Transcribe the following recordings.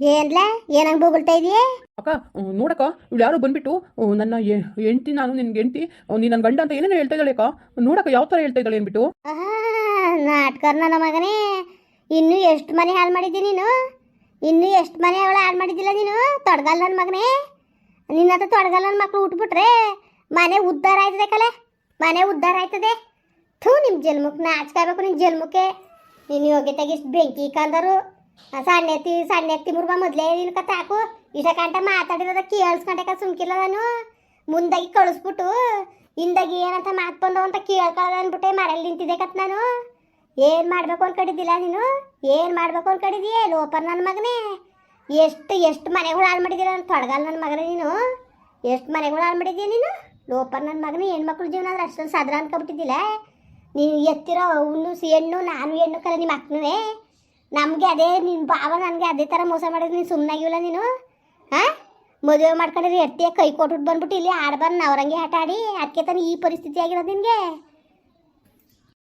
ಏನ್ಲ? ಏನಂಗ್ ಬೊಗಳ್ತಾ ಇದೀಯ? ಅಕ್ಕ ನೋಡಕ್ಕ ಇವಳು ಯಾರೋ ಬಂದ್ಬಿಟ್ಟು ನನ್ನ ಹೆಂಡತಿ ನಾನು ನಿನ್ಗೆ ಹೆಂಡತಿ ನೀ ನನ್ನ ಗಂಡ ಅಂತ ಏನೇನು ಹೇಳ್ತಾ ಇದ್ದಾಳೆ ಅಕ್ಕ. ನೋಡಕ್ಕ ಯಾವ ಥರ ಹೇಳ್ತಾ ಇದ್ದಾಳೆ ಅಂದ್ಬಿಟ್ಟು. ಆಹಾ, ನಾಟ್ಕರ್ ನನ್ನ ಮಗನೇ. ಇನ್ನೂ ಎಷ್ಟು ಮನೆ ಹಾಳು ಮಾಡಿದ್ದಿ ನೀನು? ಇನ್ನೂ ಎಷ್ಟು ಮನೆ ಅವಳು ಹಾಳು ಮಾಡಿದ್ದಿಲ್ಲ ನೀನು? ತೊಡಗಲ್ಲ ನನ್ನ ಮಗನೇ. ನಿನ್ನ ಹತ್ರ ತೊಡಗಲ್ಲ ನನ್ನ ಮಕ್ಳು ಉಟ್ಬಿಟ್ರೆ ಮನೆ ಉದ್ಧಾರ ಆಯ್ತದೆ ಕಲೆ ಮನೆ ಉದ್ಧಾರ ಆಯ್ತದೆ. ಥೂ ನಿಮ್ಮ ಜನ್ಮಕ್ಕೆ ನಾಚ್ಕೋಬೇಕು ನಿನ್ನ ಜನ್ಮಕ್ಕೆ ನೀನು ಯೋಗ್ಯತೆಗೆ ಇಷ್ಟು ಬೆಂಕಿ ಕಂದರು. ಸಣ್ಣ ಎತ್ತಿ ಸಣ್ಣ ಎತ್ತಿ ಮುರ್ಗ ಮೊದಲೇ ನಿನ್ಕ ಸಾಕು ಹಾಕು. ಇಷ್ಟ ಗಂಟೆ ಮಾತಾಡಿರೋದ ಕೇಳಿಸ್ಕೊಂಡಕ ಸುಮ್ಕಿಲ್ಲ ನಾನು. ಮುಂದಾಗಿ ಕಳಿಸ್ಬಿಟ್ಟು, ಹಿಂದಾಗಿ ಏನಂತ ಮಾತು ಬಂದವ ಅಂತ ಕೇಳ್ಕೊಳ್ಳೋದು ಅಂದ್ಬಿಟ್ಟೆ ಮರಲ್ಲಿ ನಿಂತಿದ್ದೆ ಕತ್ ನಾನು. ಏನು ಮಾಡಬೇಕು ಅನ್ಕೊಂಡಿದ್ದಿಲ್ಲ ನೀನು? ಏನು ಮಾಡಬೇಕು ಅನ್ಕೊಂಡಿದ್ದೀಯ ಲೋಪರ್ ನನ್ನ ಮಗನೇ. ಎಷ್ಟು ಎಷ್ಟು ಮನೆಗಳು ಹಾಳು ಮಾಡಿದ್ದೀರ ನನ್ನ ತೊಡಗಲ್ಲ ನನ್ನ ಮಗನೇ ನೀನು? ಎಷ್ಟು ಮನೆಗಳು ಹಾಳು ಮಾಡಿದ್ದೀಯ ನೀನು? ಲೋಪರ್ ನನ್ನ ಮಗನೇ, ಹೆಣ್ಮಕ್ಳ ಜೀವನ ಅಂದ್ರೆ ಅಷ್ಟೊಂದು ಸದ್ರ ಅನ್ಕೊಬಿಟ್ಟಿದ್ದಿಲ್ಲ ನೀನು ಎತ್ತಿರೋ ಅವನು ಸಿ ಹೆಣ್ಣು, ನಾನು ಹೆಣ್ಣು ಕಲ ನಿಮ್ಮ ಅಕ್ಕನುವೆ. ನಮಗೆ ಅದೇ ನಿನ್ನ ಭಾವ ನನಗೆ ಅದೇ ಥರ ಮೋಸ ಮಾಡಿದ್ರೆ ನೀನು ಸುಮ್ಮನಾಗಿಲ್ಲ ನೀನು? ಹಾಂ? ಮದುವೆ ಮಾಡ್ಕೊಂಡಿದ್ರೆ ಎಟ್ಟಿಯ ಕೈ ಕೊಟ್ಬಿಟ್ಟು ಬಂದ್ಬಿಟ್ಟು ಇಲ್ಲಿ ಆಡ್ಬಾರ್ದು, ನವರಂಗೆ ಆಟ ಆಡಿ ಅದಕ್ಕೆ ತಾನೇ ಈ ಪರಿಸ್ಥಿತಿ ಆಗಿರೋದು ನಿನಗೆ?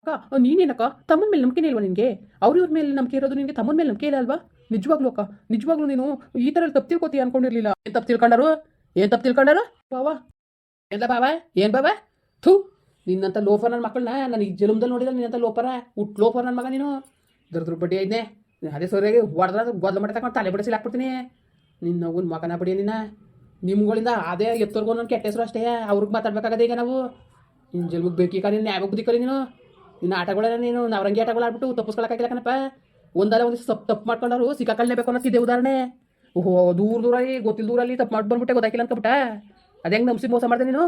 ಅಕ್ಕ ನೀನೇನಕ್ಕ? ತಮ್ಮನ ಮೇಲೆ ನಂಬಿಕೆ ಇಲ್ವಾ ನಿನಗೆ? ಅವ್ರ ಇವ್ರ ಮೇಲೆ ನಂಬಿಕೆ ಇರೋದು ನಿನಗೆ ತಮ್ಮನ ಮೇಲೆ ನಂಬಿಕೆ ಇಲ್ಲ ಅಲ್ವಾ? ನಿಜವಾಗ್ಲೂ ಅಕ್ಕ, ನಿಜವಾಗ್ಲೂ ನೀನು ಈ ಥರ ತಪ್ಪು ತಿಳ್ಕೊತೀಯ ಅನ್ಕೊಂಡಿರ್ಲಿಲ್ಲ. ಏನು ತಪ್ಪು ತಿಳ್ಕೊಂಡಾರು? ಏನು ತಪ್ಪು ತಿಳ್ಕೊಂಡಾರು? ಬಾವ ಎಲ್ಲ ಬಾವ ಏನು ಬಾವ ಥೂ ನಿನ್ನಂಥ ಲೋಫರ್ ನನ್ನ ಮಕ್ಕಳನ್ನ ನಾನು ಈ ಜಲಮದಲ್ಲಿ ನೋಡಿದ ನಿನ್ನಂಥ ಲೋಫರ ಹುಟ್ಟು ಲೋಫರ್ ನನ್ನ ಮಗ ನೀನು. ದರ್ದ್ರ ಬಡ್ಡಿ ಐದ್ನೆ. ಅದೇ ಸರಿಯಾಗಿ ಹೊಡೆದ್ರೆ ಗೊದ್ಲ ಮಾಡಿ ತಗೊಂಡು ತಲೆ ಬಡಿಸಿ ಹಾಕ್ಬಿಡ್ತೀನಿ ನಿನ್ನ ಅವ್ನ ಮಗನ ಬಡಿಯ ನಿನ್ನ ನಿಮ್ಗಳಿಂದ ಅದೇ ಎತ್ತರ್ಗೋ ನನ್ನ ಕೆಟ್ಟ ಹೆಸರು ಅಷ್ಟೇ. ಅವ್ರಿಗೆ ಮಾತಾಡ್ಬೇಕಾಗದೆ ಈಗ ನಾವು. ನಿನ್ನ ಜಲ್ಮಗೆ ಬೇಕೀಗ ನೀನು ನ್ಯಾಯ ಬುದ್ಧಿ ಕಲಿ ನೀನು. ನಿನ್ನ ಆಟಗಳನ್ನ ನೀನು ನವರಂಗಿ ಆಟಗಳು ಆಡ್ಬಿಟ್ಟು ತಪ್ಪಿಸ್ಕೊಳಕ್ಕಾಗಿಲ್ಲ ಕಣಪ್ಪ. ಒಂದಲ್ಲ ಒಂದು ತಪ್ಪು ತಪ್ಪು ಮಾಡ್ಕೊಂಡವ್ರು ಅನ್ನೋ ಅನ್ನೋದು ಉದಾಹರಣೆ. ಓಹೋ, ದೂರ ದೂರಲ್ಲಿ ಗೊತ್ತಿಲ್ಲ ದೂರಲ್ಲಿ ತಪ್ಪು ಮಾಡಿ ಬಂದ್ಬಿಟ್ಟೆ ಗೊತ್ತಾಗಿಲ್ಲ ಅನ್ಕೊಬಿಟ್ಟ. ಅದು ಹೆಂಗೆ ನಂಬಿಸಿ ಮೋಸ ಮಾಡಿದೆ ನೀನು?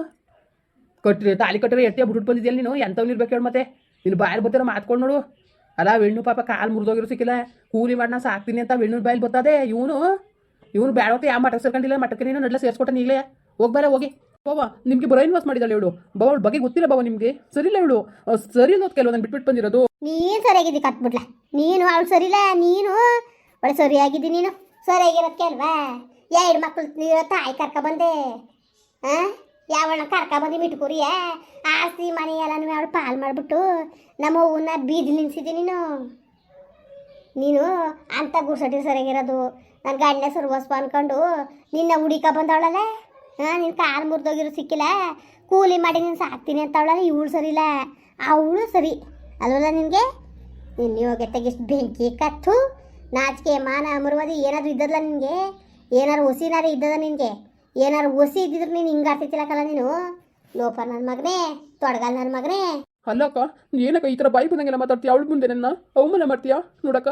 ಕಟ್ಟಿರಿ ತಾಲಿ ಕಟ್ಟಿರೋ ಎಟ್ಟೆ ಬಿಟ್ಬಿಟ್ಟು ಬಂದಿದ್ಯಲ್ಲ ನೀನು? ಎಂಥವ್ನು ಇರ್ಬೇಕು ಹೇಳಿ ಮತ್ತೆ. ನೀನು ಬಾಯಲ್ಲಿ ಬರ್ತಿರೋ ಮಾತ್ಕೊಂಡು ನೋಡು. ಅಲ್ಲ ವೇಣು ಪಾಪ ಕಾಲು ಮುರಿದೋಗಿರೋ ಸಿಕ್ಕಿಲ್ಲ. ಕೂಲಿ ಮಾಡಿ ನಾ ಸಾಕ್ತೀನಿ ಅಂತ ವೇಣು ಬಾಯಲ್ಲಿ ಬರ್ತದೆ. ಇವನು ಇವನು ಬೇಡವತ್ತ ಯಾವ ಮಠಕ್ಕೆ ಸೇರ್ಕೊಂಡಿಲ್ಲ, ಮಠಕ್ಕೆ ನೀನು ನಡ್ಲ ಸೇರಿಸ್ಕೊಟ್ಟ ಹೋಗಿ ಹೋಗ್ಬಾರ ಹೋಗಿ. ಬಾವ, ನಿಮ್ಗೆ ಬ್ರೈನ್ ವಾಸ್ ಮಾಡಿದಾಳೆ ಇವಳು. ಬಾವ ಬಗ್ಗೆ ಗೊತ್ತಿಲ್ಲ ಬಾವ ಸರಿ ಇಲ್ಲ ಇವಳು. ಸರಿ ಇಲ್ಲ ಕೆಲವು ನಾನು ಬಿಟ್ಬಿಟ್ಟು ಬಂದಿರೋದು. ನೀನು ಸರಿಯಾಗಿದ್ದಿ ಕಟ್ಬಿಡ್ಲ ನೀನು ಅವಳು ಸರಿಲ್ಲ, ನೀನು ಒಳ್ಳೆ ಸರಿಯಾಗಿದ್ದಿ ನೀನು. ಸರಿಯಾಗಿರೋದಕ್ಕೆ ಅಲ್ವಾ? ಎರಡು ಮಕ್ಕಳು ತಾಯಿ ಕರ್ಕ ಬಂದೆ. ಹಾಂ ಯಾವಣ್ಣ ಕರ್ಕ ಬಂದು ಮಿಟ್ಕುರಿಯ ಆಸ್ತಿ ಮನೆ ಎಲ್ಲನೂ ಅವಳು ಪಾಲ್ ಮಾಡಿಬಿಟ್ಟು ನಮ್ಮ ಅವ್ವನ್ನ ಬೀದಿ ನಿಲ್ಸಿದ್ದಿ ನೀನು. ನೀನು ಅಂತ ಗುಸಟಿ ಸರಿಯಾಗಿರೋದು. ನನ್ನ ಗಂಡ ಸರ್ವಸ್ವ ಅನ್ಕೊಂಡು ನಿನ್ನ ಹುಡಿಕ ಬಂದವಳಲ್ಲ? ಹಾಂ ನಿನ್ನ ಕಾಲು ಮುರಿದೋಗಿರೋ ಸಿಕ್ಕಿಲ್ಲ? ಕೂಲಿ ಮಾಡಿ ನೀನು ಸಾಕ್ತೀನಿ ಅಂತವಳಲ್ಲ? ಇವಳು ಸರಿಲ್ಲ ಅವಳು ಸರಿ. ಅಲ್ವಲ್ಲ ನಿನಗೆ? ನಿನ್ನ ಯೋಗ್ಯತೆಗೆ ಎಷ್ಟು ಬೆಂಕಿ, ಕತ್ತು, ನಾಚಿಕೆ, ಮಾನ, ಅಮರವಾದಿ ಏನಾದರೂ ಇದ್ದದಲ್ಲ ನಿನಗೆ? ಏನಾರು ಹೊಸಿನಾರು ಇದ್ದದ ನಿನಗೆ? ಏನಾರು ಹೊಸಿ ಇದ್ದಿದ್ರು ನೀನು ಹಿಂಗ ಆಡ್ತಿತ್ತಿಲ್ಲಕಲ್ಲ ನೀನು? ಲೋಪ ನನ್ನ ಮಗನೇ, ತೊಡಗಲ್ ನನ್ನ ಮಗನೇ. ಅಲ್ಲಕ್ಕ, ಏನಕ್ಕ ಈ ಥರ ಬಾಯಿ ಬಂದಂಗೆಲ್ಲ ಮಾತಾಡ್ತೀಯ? ಅವಳು ಮುಂದೆ ನನ್ನ ಅವಮಾನ ಮಾಡ್ತೀಯಾ? ನೋಡಕ್ಕ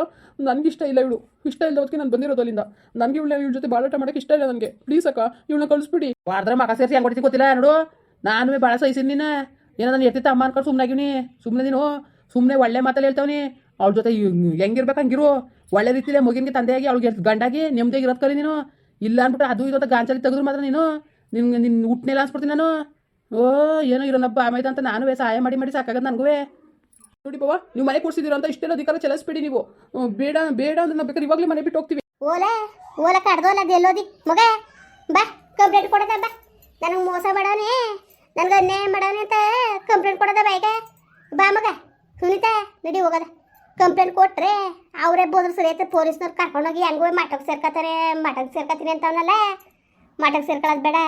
ನನಗೆ ಇಷ್ಟ ಇಲ್ಲ ಇವಳು. ಇಷ್ಟ ಇಲ್ಲದಕ್ಕೆ ನಾನು ಬಂದಿರೋದು ಅಲ್ಲಿಂದ ನನಗೆ ಇವಳು ಇವಳ ಜೊತೆ ಬಾಳಾಟ ಮಾಡೋಕೆ ಇಷ್ಟ ಇಲ್ಲ ನನಗೆ. ಪ್ಲೀಸ್ ಅಕ್ಕ, ಇವಳನ್ನ ಕಳಿಸ್ಬಿಡಿ. ವಾರ್ದ್ರ ಮಗ ಸೇರಿಸಿ ಹೆಂಗೆ ಗೊತ್ತಿಲ್ಲ ನೋಡು. ನಾನು ಭಾಳ ಸಹಿಸಿನ ನೀನು ಏನೋ ನಾನು ಎತ್ತಿತ್ತ ಅಮ್ಮ ಅನ್ಕೊಂಡು ಸುಮ್ಮನಾಗಿವ್ನಿ ಸುಮ್ಮನೆ ನೀನು ಸುಮ್ಮನೆ ಒಳ್ಳೆ ಮಾತಲ್ಲಿ ಹೇಳ್ತಾವನಿ. ಅವ್ಳ ಜೊತೆ ಹೆಂಗಿರ್ಬೇಕು ಹಂಗಿರು. ಒಳ್ಳೆ ರೀತಿಯಲ್ಲಿ ಮಗಿನಿಗೆ ತಂದೆಯಾಗಿ, ಅವ್ಳಿಗೆ ಗಂಡಾಗಿ, ನೆಮ್ಮದಿಯಾಗಿ ಇರೋದು ಕಲಿ ನೀನು. ಇಲ್ಲ ಅಂದ್ಬಿಟ್ಟು ಅದು ಇದು ಅಂತ ಗಾಂಚಲಿ ತೆಗೆದ್ರು ಮಾತ್ರ ನೀನು. ನಿನ್ಗೆ ನಿನ್ನ ಹುಟ್ಟನೆಲ್ಲ ಅನ್ಸ್ಬಿಡ್ತೀನಿ ನಾನು. ಓ, ಏನೋ ಇರೋನಪ್ಪ ಆಮೇಲೆ ಅಂತ ನಾನು ಸಹಾಯ ಮಾಡಿ ಮಾಡಿ ಸಾಕಾಗದ ನನಗೂ ನೋಡಿ ಬಾವ, ನೀವು ಮನೆ ಕೊಡ್ಸಿದ್ದೀರ ಅಂತ ಇಷ್ಟೆಲ್ಲ ಅಧಿಕಾರ ಚಲಿಸ್ಬೇಡಿ ನೀವು. ಬೇಡ ಬೇಡ ಅಂದ್ರೆ ನಾವು ಬೇಕಾದ್ರೆ ಇವಾಗಲೇ ಮನೆ ಬಿಟ್ಟು ಹೋಗ್ತೀವಿ. ಓಲೆ, ಓಲ ಕಡ್ದೋಲ ಎಲ್ಲೋದಿ. ಮಗ, ಬಾ ಕಂಪ್ಲೇಂಟ್ ಕೊಡದ, ಬಾ. ನನಗೆ ಮೋಸ ಮಾಡವನೆ. ನನಗೆ ಅನ್ಯಾಯ ಮಾಡವನೆ ಅಂತ ಕಂಪ್ಲೇಂಟ್ ಕೊಡದ, ಬಾ ಈಗ. ಬಾ ಮಗ, ಸುನೀತಾ, ನಡಿ ಹೋಗದ. ಕಂಪ್ಲೇಂಟ್ ಕೊಟ್ರೆ ಅವರೇ ಬೋದ್ರ ಸರಿ ಐತೆ ಪೊಲೀಸ್ನವ್ರು ಕರ್ಕೊಂಡೋಗಿ ಹೆಂಗೋ ಮಠಕ್ಕೆ ಸೇರ್ಕೋತಾರೆ ಮಠಕ್ಕೆ ಸೇರ್ಕೊತೀನಿ ಅಂತವನಲ್ಲ. ಮಠಕ್ಕೆ ಸೇರ್ಕೊಳ್ಳೋದು ಬೇಡ.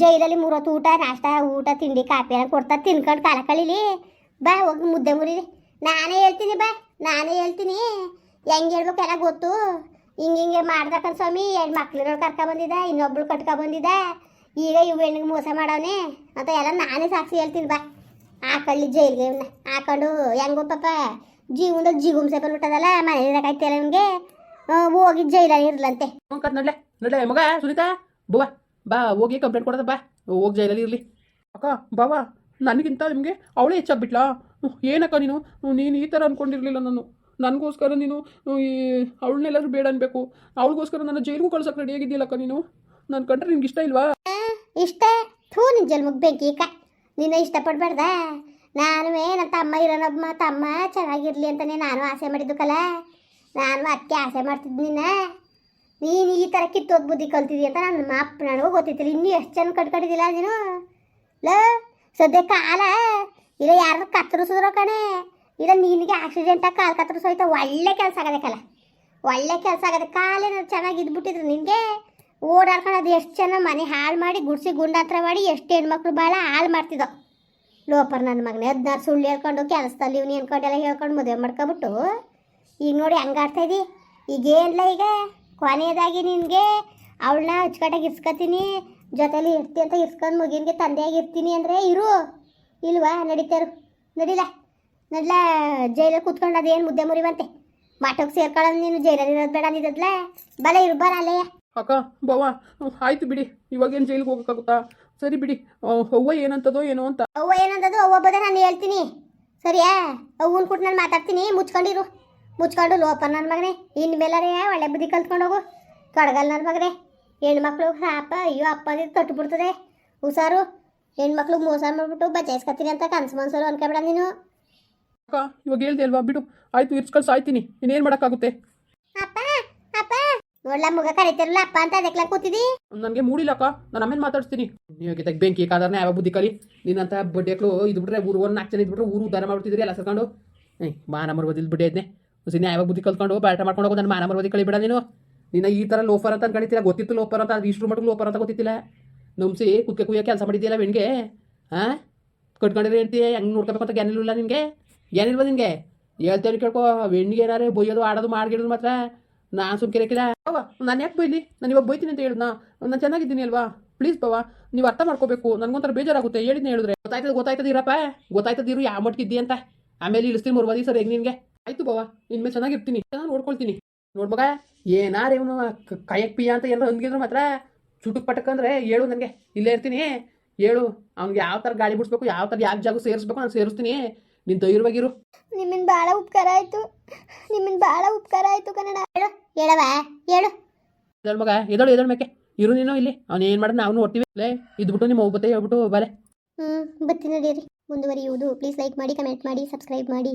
ಜೈಲಲ್ಲಿ ಮೂರೊತ್ತು ಊಟ, ನಾಷ್ಟ, ಊಟ, ತಿಂಡಿ ಕಾಪಿ ಎಲ್ಲ ಕೊಡ್ತಾರೆ, ತಿನ್ಕೊಂಡು ಕಾಲ ಕಳೀಲಿ. ಬಾ, ಹೋಗಿ ಮುದ್ದೆ ಮುರಿರಿ ನಾನೇ ಹೇಳ್ತೀನಿ ಬಾ, ನಾನೇ ಹೇಳ್ತೀನಿ. ಹೆಂಗೆ ಹೇಳ್ಬೇಕು ಎಲ್ಲ ಗೊತ್ತು. ಹಿಂಗೆ ಹಿಂಗೆ ಮಾಡ್ದಕ್ಕಂತ ಸ್ವಾಮಿ ಎರಡು ಮಕ್ಳಿರೋ ಕರ್ಕೊ ಬಂದಿದ್ದ ಇನ್ನೊಬ್ಳು ಕಟ್ಕೊ ಬಂದಿದ್ದ ಈಗ ಇವು ಹೆಣ್ಣಿಗೆ ಮೋಸ ಮಾಡವನೆ. ಅಂತ ಎಲ್ಲ ನಾನೇ ಸಾಕ್ಷಿ ಹೇಳ್ತೀನಿ ಬಾ. ಹಾಕೊಳ್ಳಿ ಜೈಲ್ಗೆ ಇವನ್ನ ಹಾಕೊಂಡು ಹೆಂಗೋ ಪಾಪ ಜೀವನದಲ್ಲಿ ಜೀಗುಮ್ಸೆ ಬಂದ್ಬಿಟ್ಟದಲ್ಲ ಮನೆ ಇರೋಕಾಯ್ತಿಲ್ಲ ಓ ಹೋಗಿ ಜೈಲಲ್ಲಿ ಇರ್ಲಂತೆ. ನೋಡ್ಲೆ ಕತ್ ನಡ್ಲೆ ನಡ್ಲೆ ಮಗ ಸುನೀತಾ ಬುವ ಬಾ ಹೋಗಿ ಕಂಪ್ಲೇಂಟ್ ಕೊಡೋದ ಬಾ. ಹೋಗಿ ಜೈಲಲ್ಲಿ ಇರಲಿ. ಅಕ್ಕ ಬಾವ ನನಗಿಂತ ನಿಮಗೆ ಅವಳೇ ಹೆಚ್ಚಾಗ್ಬಿಟ್ಲಾ ಏನಕ್ಕ ನೀನು? ನೀನು ಈ ಥರ ಅಂದ್ಕೊಂಡಿರಲಿಲ್ಲ ನಾನು. ನನಗೋಸ್ಕರ ನೀನು ಈ ಅವಳನ್ನೆಲ್ಲರೂ ಬೇಡ ಅನ್ಬೇಕು. ಅವಳಿಗೋಸ್ಕರ ನನ್ನ ಜೈಲಿಗೂ ಕಳ್ಸೋಕೆ ರೆಡಿಯಾಗಿದ್ದೀಯಲ್ಲಕ್ಕ ನೀನು? ನಾನು ಕಂಡ್ರೆ ನಿನ್ಗೆ ಇಷ್ಟ ಇಲ್ವಾ? ಇಷ್ಟ? ಥೂ ನಿನ್ನ ಜಲ್ ಮುಗ್ಬೇಕು ಈಗ ನಿನ್ನ ಇಷ್ಟಪಡ್ಬಾರ್ದ? ನಾನು ನನ್ನ ತಮ್ಮ ಇರೋನೊಬ್ಬ ತಮ್ಮ ಚೆನ್ನಾಗಿರಲಿ ಅಂತಲೇ ನಾನು ಆಸೆ ಮಾಡಿದ್ದು ಕಲ. ನಾನು ಅದಕ್ಕೆ ಆಸೆ ಮಾಡ್ತಿದ್ದು ನಿನ್ನ. ನೀನು ಈ ಥರ ಕಿತ್ತೋದ್ ಬುದ್ಧಿ ಕಲ್ತಿದ್ದಿ ಅಂತ ನನ್ನ ಮಾಪ್ ನನಗೂ ಗೊತ್ತಿತ್ತಿಲ್ಲ. ಇನ್ನೂ ಎಷ್ಟು ಜನ ಕಟ್ಕೊಂಡಿದ್ದಿಲ್ಲ ನೀನು? ಲ, ಸದ್ಯ ಕಾಲ. ಇಲ್ಲ ಯಾರು ಕತ್ತರಿಸಿದ್ರು ಕಣೆ. ಇಲ್ಲ, ನಿನಗೆ ಆಕ್ಸಿಡೆಂಟಾಗಿ ಕಾಲು ಕತ್ತರಿಸೋಯ್ತು ಒಳ್ಳೆ ಕೆಲಸ ಆಗದೆ ಕಲ. ಒಳ್ಳೆ ಕೆಲಸ ಆಗದೆ ನಾನು ಚೆನ್ನಾಗಿ ಇದ್ಬಿಟ್ಟಿದ್ರು ನಿನಗೆ ಓಡಾಡ್ಕೊಂಡು ಎಷ್ಟು ಚೆನ್ನಾಗಿ ಮನೆ ಹಾಳು ಮಾಡಿ ಗುಡ್ಸಿ ಗುಂಡಾತ್ರ ಮಾಡಿ ಎಷ್ಟು ಹೆಣ್ಮಕ್ಳು ಭಾಳ ಹಾಳು ಮಾಡ್ತಿದ್ದೋ. ಲೋಪರ್ ನನ್ನ ಮಗನೇ ಹದಿನಾರು ಸುಳ್ಳು ಹೇಳ್ಕೊಂಡು ಕೆಲಸದಲ್ಲಿ ಇವ್ನು ಅನ್ಕೊಂಡೆಲ್ಲ ಹೇಳ್ಕೊಂಡು ಮದುವೆ ಮಾಡ್ಕೊಬಿಟ್ಟು. ಈಗ ನೋಡಿ ಹಂಗಾಡ್ತಾ ಇದ್ದಿ ಈಗೇನಿಲ್ಲ ಈಗ ಕೊನೆಯದಾಗಿ ನಿನಗೆ ಅವಳನ್ನ ಅಚ್ಚುಕಟ್ಟಾಗಿ ಇಸ್ಕೊತೀನಿ ಜೊತೆಲಿ ಇರ್ತಿ ಅಂತ ಇಸ್ಕೊಂಡು ಮುಗಿನ್ಗೆ ತಂದೆಯಾಗಿ ಇರ್ತೀನಿ ಅಂದರೆ ಇರು. ಇಲ್ವಾ ನಡೀತಾರು? ನಡಿಲ್ಲ ನಡ್ಲ? ಜೈಲಲ್ಲಿ ಕೂತ್ಕೊಂಡು ಅದೇನು ಮುದ್ದೆ ಮುರಿವಂತೆ? ಮಾಟೋಗಿ ಸೇರ್ಕೊಳ್ಳೋದು ನೀನು ಜೈಲಲ್ಲಿ ಇರೋದು ಬೇಡ ಅಂದಿದ್ದಲ್ಲ ಬಲ ಇರ್ಬಾರ ಅಲ್ಲೇ ಅಕ್ಕ ಬಾವ ಆಯ್ತು ಬಿಡಿ. ಇವಾಗೇನು ಜೈಲಿಗೆ ಹೋಗೋಕ್ಕಾಗುತ್ತಾ ಸರಿ ಬಿಡಿ. ಅವ್ವ ಏನಂತದೋ ಏನೋ ಅಂತ. ಅವ್ವ ಏನಂತದೋ ಅವ್ವ ಬದ ನಾನು ಹೇಳ್ತೀನಿ. ಸರಿಯಾ? ಅವ್ವನ್ ಕೊಟ್ಟು ನಾನು ಮಾತಾಡ್ತೀನಿ. ಮುಚ್ಕೊಂಡಿರು. ಮುಚ್ಕೊಂಡು ಲೋಪ ನನ್ನ ಮಗನೇ. ಇನ್ಮೇಲಾರೆ ಒಳ್ಳೆ ಬುದ್ಧಿ ಕಲ್ತ್ಕೊಂಡು ಹೋಗು. ಕಡಗಲ್ ನನ್ನ ಮಗನೇ. ಹೆಣ್ಮಕ್ಳು ಸಾಪ ಅಯ್ಯೋ ಅಪ್ಪ ಅಂದಿದ್ದು ತೊಟ್ಟು ಬಿಡ್ತದೆ. ಹುಷಾರು. ಹೆಣ್ಮಕ್ಳು ಮೋಸ ಮಾಡ್ಬಿಟ್ಟು ಬಚಾಯಿಸ್ಕತ್ತೀನಿ ಅಂತ ಕನ್ಸು ಮನ್ಸರು ಅನ್ಕೊಬೇಡ ನೀನು. ಅಕ್ಕ ಇವಾಗ ಹೇಳ್ದೆ ಅಲ್ವಾ? ಬಿಡು. ಆಯ್ತು ಇರ್ಸ್ಕೊಂಡು ಸಾಯ್ತೀನಿ. ಇನ್ನೇನು ಮಾಡೋಕ್ಕಾಗುತ್ತೆ? ನೋಡ್ಲ ಮುಗ ಕರಿತಿರಲ್ಲ ಅಪ್ಪ ಅಂತ ಅದಕ್ಕೆ ಕೂತಿದಿ? ನನಗೆ ಮೂಡಿಲ್ಲಕ್ಕ, ನಾನು ಆಮೇಲೆ ಮಾತಾಡ್ತೀನಿ ನೀವು ಬೆಂಕಿ ಕಾದಾರನೇ ಯಾವ ಬುದ್ಧಿ ಕಲಿ? ನಿನ್ನಂತ ಬಡ್ಡೆಕ್ಳು ಇದು ಬಿಟ್ರೆ ಊರು ಒಂದು ನಾಲ್ಕು ಜನ ಇದ್ಬಿಟ್ರೆ ಊರು ಉದ್ಧಾರ ಮಾಡ್ಬಿಟ್ಟಿದ್ರಿ ಎಲ್ಲ ಸರ್ಕೊಂಡು ಏಯ್ ಮಾನ ಮರ್ಬೋದಿಲ್ಲ ಬಿಡಿ ಅದನ್ನೇ ಸಿನಿ ಯಾವ ಬುದ್ಧಿ ಕಲ್ತ್ಕೊಂಡು ಬ್ಯಾಟ ಮಾಡ್ಕೊಂಡು ಹೋಗೋದು ನನ್ನ ಮಾನ ಮರ್ಬೋದಿ ಕಳಿಬೇಡ ನೀನು. ನಿನ್ನ ಈ ಥರ ಲೋಫರ್ ಅಂತ ಅನ್ಕೊಂಡಿದ್ದಿಲ್ಲ, ಗೊತ್ತಿತ್ತು ಲೋಫರ್ ಅಂತ ಇಷ್ಟು ಮಟ್ಟಿಗೆ ಲೋಫರ್ ಅಂತ ಗೊತ್ತಿತ್ತಿಲ್ಲ. ನಂಬಿಸಿ ಕುಕ್ಕೆ ಕುಯ್ಯ ಕೆಲಸ ಮಾಡಿದ್ದೀಯಲ್ಲ ಬೆಣ್ಗೆ ಹಾಂ ಕಟ್ಕೊಂಡಿದ್ರೆ ಹೇಳ್ತೀಯ ಹೆಂಗೆ ನೋಡ್ಕೋಬೇಕು ಅಂತ ನಿನಗೆ? ಏನಿಲ್ವ ನಿನಗೆ? ಹೇಳ್ತೇನೆ ಕೇಳ್ಕೊ ಬೆಣ್ಣಿಗೆ ಏನಾರೇ ಬೊಯ್ಯೋದು, ಆಡೋದು, ಮಾಡ್ಗಿಡೋದು ಮಾತ್ರ. ನಾನು ಸುಮ್ಕಿರಕ್ಕಿಲ್ಲ ಅವ ನಾನು ಯಾಕೆ ಬೈಲಿ? ನಾನು ಇವಾಗ ಬೈತೀನಿ ಅಂತ ಹೇಳಿದ್ನ? ನಾನು ಚೆನ್ನಾಗಿದ್ದೀನಿ ಅಲ್ವಾ? ಪ್ಲೀಸ್ ಬಾವ ನೀವು ಅರ್ಥ ಮಾಡ್ಕೋಬೇಕು. ನನಗೊಂಥರ ಬೇಜಾರಾಗುತ್ತೆ. ಹೇಳಿದ್ನ ಹೇಳಿದ್ರೆ. ಗೊತ್ತಾಯ್ತದ ಗೊತ್ತಾಯ್ತದಿರಪ್ಪ ಇರಪ್ಪ. ಗೊತ್ತಾಯ್ತದ ಇರು, ಯಾವ ಮಟ್ಗಿದ್ದಿ ಅಂತ. ಆಮೇಲೆ ಇಳಿಸ್ತೀನಿ ಮೂರು ಸರ್ ಹೆಂಗೆ ನಿನಗೆ. ಆಯ್ತು ಬಾವ ಇನ್ಮೇಲೆ ಚೆನ್ನಾಗಿರ್ತೀನಿ. ಚೆನ್ನಾಗಿ ನೋಡ್ಕೊಳ್ತೀನಿ. ನೋಡ್ಮಗ ಏನಾರ ಇವನು ಕಾಯಕ್ ಪಿಯ ಅಂತ ಏನೋ ಹೊಂದಿದ್ರು ಮಾತ್ರ. ಚುಟುಕ್ ಪಟಕಂದ್ರೆ ಹೇಳು ನನಗೆ. ಇಲ್ಲೇ ಇರ್ತೀನಿ. ಹೇಳು, ಅವ್ನಿಗೆ ಯಾವ ಥರ ಗಾಡಿ ಬಿಡಿಸ್ಬೇಕು, ಯಾವ ಥರ ಯಾವ ಜಾಗ ಸೇರಿಸ್ಬೇಕು ನಾನು ಸೇರಿಸ್ತೀನಿ. ನೀನು ಧೈರ್ಯವಾಗಿರು ನಿಮ್ಮಿಂದ ಭಾಳ ಉಪಕಾರ ಆಯ್ತು. ನಿಮ್ಮಿಂದ ಭಾಳ ಉಪಕಾರ ಆಯ್ತು ಕನ್ನಡ. ಹೇಳು ಹೇಳವ ಹೇಳು. ಮಗ ಎದಳು ಎದಳ ಮೇಕೆ. ಇರು ನೀನು ಇಲ್ಲಿ. ಅವ್ನು ಏನು ಮಾಡಿದ್ ನಾವು ನೋಡ್ತೀವಿ ಲೇ ಇದ್ಬಿಟ್ಟು ನಿಮ್ಮ ಹೋಗುತ್ತೆ ಹೇಳ್ಬಿಟ್ಟು ಬಲೆ. ಹ್ಮ್ ಬರ್ತೀನಿ ನಡೀರಿ ಮುಂದುವರಿಯುವುದು. ಪ್ಲೀಸ್ ಲೈಕ್ ಮಾಡಿ ಕಮೆಂಟ್ ಮಾಡಿ ಸಬ್ಸ್ಕ್ರೈಬ್ ಮಾಡಿ.